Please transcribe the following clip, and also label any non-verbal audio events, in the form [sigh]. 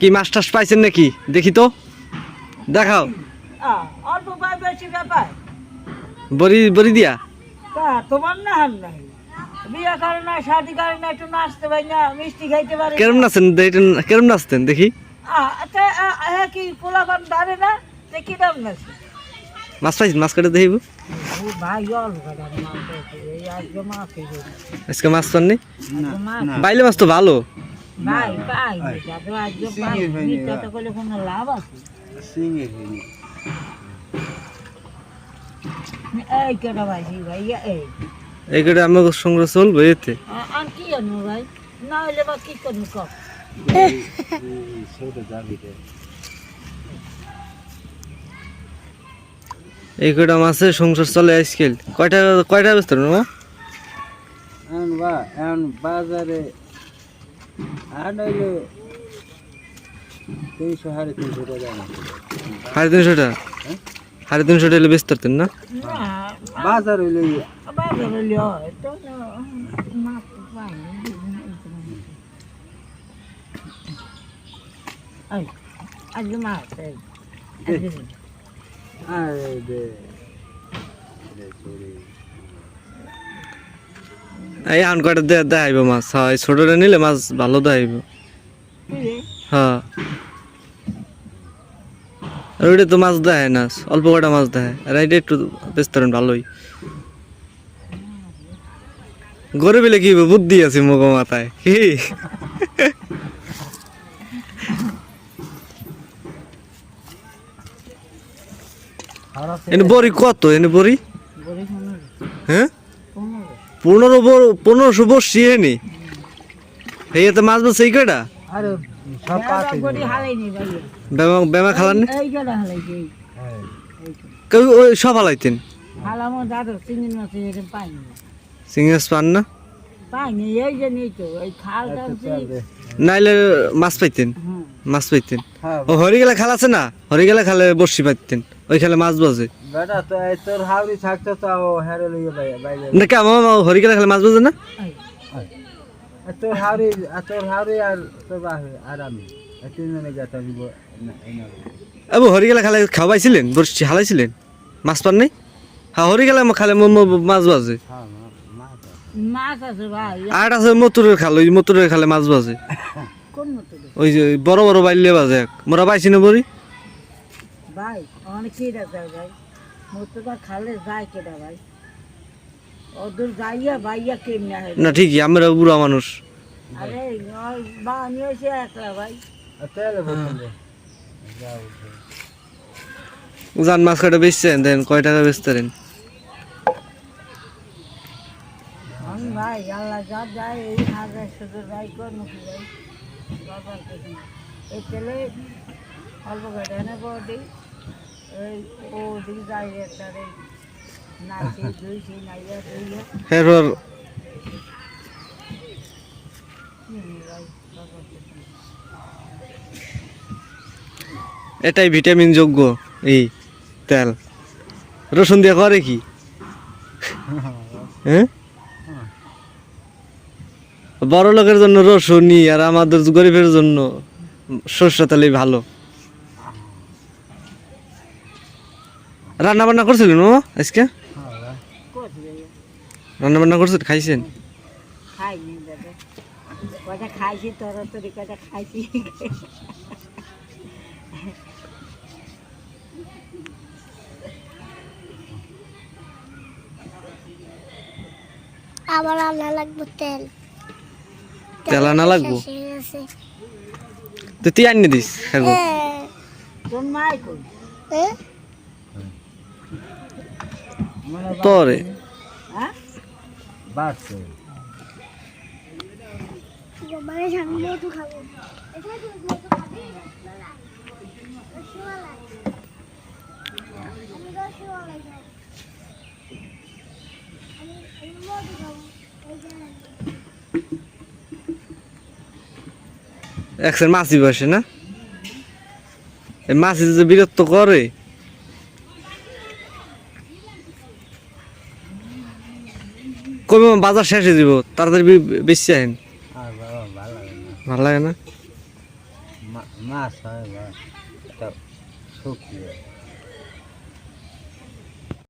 কি মাছ টাছ পাইছেন নাকি? দেখি তো। দেখাও। অল্প পাই বেশি ব্যাপার বড়ি বড়ি দিয়া? তোমার না হার নাই। বিয়ে করে না শাদি করে না একটু নাচতে পারি না মিষ্টি খাইতে পারি কেরম নাচেন? কেরম নাচতেন দেখি। হ্যাঁ কি পোলাপান ধরে না? সে কি দাম নাচে? মাছ পাইছেন? মাছ কাটে দেখিব। আজকে মাছ পাননি? বাইলে মাছ তো ভালো। ভাই করলে কোনো লাভ আছে? এই কেটা ভাই ভাই এই এই। করে আমার সঙ্গে চলবো এতে? আর কি জানো ভাই? না হলে বা কি করব কম এই কটা মাছের সংসার চলে আজকাল কয়টা কয়টা ব্যস্ত মা? এখন বা এখন বাজারে আট হইলে তিনশো সাড়ে তিনশো টাকা। সাড়ে তিনশো টাকা? সাড়ে তিনশো টাকা ব্যস্ত পারতেন না? না বাজার হইলে বাজার হয় এই, আজকে মাছ আর যে এই আন কয়টা দেখাইব মাছ। হ্যাঁ এই ছোটটা নিলে মাছ ভালো দেখাইব? হ্যাঁ। আর ওইটা তো মাছ দেয় না, অল্প কটা মাছ দেয়। আর এইটা একটু ব্যস্ত ভালোই। গরু বিলে কি বুদ্ধি আছে মুখ মাথায়। কি এনে বড়ি কত? এনে বড়ি? হ্যাঁ? পনেরো। পনেরোশো বসছি এনে এই এতে মাছ বলছে এই কয়টা। বেমা খালান হ্যাঁ। ওই সব হালাইতেন? চিংড়ি মাছ পান না? পাইনি এই যে নেই তো এই খাল টানছি নাইলে মাছ পাইতেন? মাছ পাইতেন? হ্যাঁ। ও হরিগেলা খাল আছে না? হরিগেলা খালে বসি পাইতেন। ওই খালে মাছ বাজে। বেটা তো এই তোর হাওড়ি থাকতো তাও হেরে লইয়ে বাইরে না খালে মাছ বাজে না? তোর হাওড়ি আর তোর হাওড়ি আর তোর বাহে আর আমি তিনজনে। আবু খালে খাওয়াইছিলেন? বসছি হালাইছিলেন মাছ পান নাই? হ্যাঁ হরিগেলা খালে ম- ম- মাছ বাজে। হ্যাঁ মাছ আছে। মাছ আছে ভাই। মতুরের খাল ওই মতুরের খালে মাছ বাজে? ওই যে বড় বড় বাইলে বাজে মোরা পাইছি না বড়ি? ভাই অনেক মতটা খালে যায় কেটা ভাই? ওদের যাইয়া বাইয়া কেমনে হয়? না ঠিকই আমরা বুড়া মানুষ। আরে বা আমি হয়েছে একলা ভাই। যাও জান মাছ কাটা বেচছেন দেন কয় টাকা বেচতেন ভাই আল্লাহ যা যায় এই হাজার শুধু যাই কর ভাই বাবার এই তেলে অল্প কেটে এনে বডি এই না। এটাই ভিটামিন যোগ্য এই তেল। রসুন দিয়ে করে কি? [laughs] হ্যাঁ? বড় লোকের জন্য রসুনই আর আমাদের গরিবের জন্য সর্ষে তেলই ভালো। রান্না বান্না করছিলেন ও আজকে হ্যাঁ। করছি রান্না বান্না করছেন খাইছেন খাইছি তরতরি খাইছি আবার আনা লাগবে তেল তেল আনা লাগবো তো তুই আনিয়ে দিস খাব। তোর মাই কই হ্যাঁ? তোরে। হ্যাঁ? মানে একসাথে মাছি বসে না? মাছি যে বিরক্ত করে। কবে বাজার শেষে দিব যাব তাড়াতাড়ি বেশি আহেন। ভালো লাগে না। মাছ হয়